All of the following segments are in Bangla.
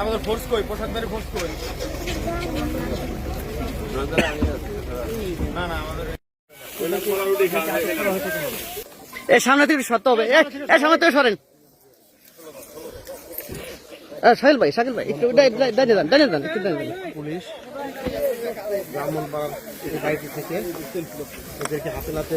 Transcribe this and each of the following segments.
আমাদের ফোর্স কই? পোশাকদারি ফোর্স কই? না না আমাদের এ সামনে থেকে সরতে হবে। এ সামনে থেকে সরেন। এ, সাহিল ভাই সাকিল ভাই একটু দাঁড়িয়ে যান দাঁড়িয়ে যান একটু দাঁড়িয়ে যান। পুলিশ ব্রাহ্মণপাড়ার বাড়িটি থেকে এদেরকে হাতে নাতে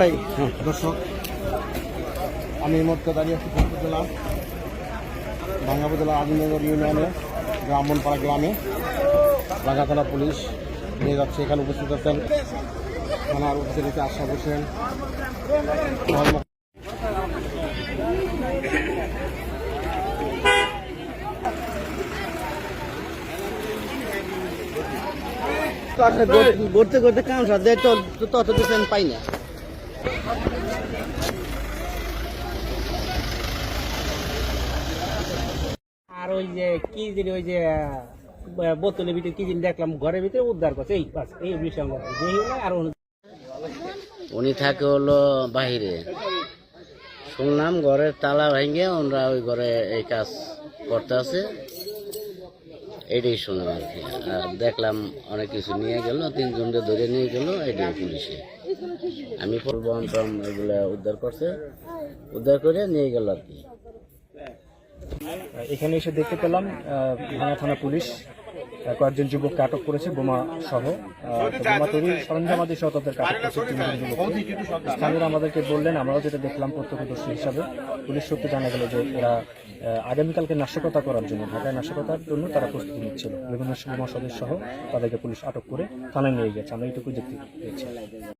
ভাই, দর্শক, আমি মুহূর্তে দাঁড়িয়ে আছি জেলা ভাঙ্গাপুর জেলা আজিমনগর ইউনিয়নে ব্রাহ্মণপাড়া গ্রামে। লাগা পুলিশ নিয়ে যাচ্ছে, এখানে উপস্থিত আছেন থানার উপস্থিত আশা হোসেন করতে ঘুরতে কাম সাথে তত দিচ্ছেন পাই না। আর ওই যে কি জিনিস ওই যে বোতলের ভিতরে কি জিনিস দেখলাম, ঘরের ভিতরে উদ্ধার করছে। এই বাস, এই বিষয় আর উনি থাকে হলো বাহিরে। শুনলাম ঘরের তালা ভেঙে ওনারা ওই ঘরে এই কাজ করতে আছে। এটাই শুনলাম আর কি। আর দেখলাম অনেক কিছু নিয়ে গেল, তিনজনকে ধরে নিয়ে গেল, এটাই পুলিশে। আমি পরিবহন টম এগুলা উদ্ধার করছে। উদ্ধার করে নিয়ে গেল আর কি। এখানে এসে দেখতে পেলাম ভাঙা থানা পুলিশ কয়েকজন যুবককে আটক করেছে বোমা সহ। বোমা তৈরির সরঞ্জামাদি সহ তাদেরকে আটক করেছে তিনজন যুবককে স্থানীয়রা আমাদেরকে বললেন, আমরাও যেটা দেখলাম প্রত্যক্ষদর্শী হিসাবে, পুলিশ সূত্রে জানা গেল যে এরা আগামীকালকে নাশকতা করার জন্য, ঢাকায় নাশকতার জন্য তারা প্রস্তুতি নিচ্ছিল। বিভিন্ন বোমা সদস্য সহ তাদেরকে পুলিশ আটক করে থানায় নিয়ে গেছে। আমরা এইটুকু দেখতে পেয়েছি।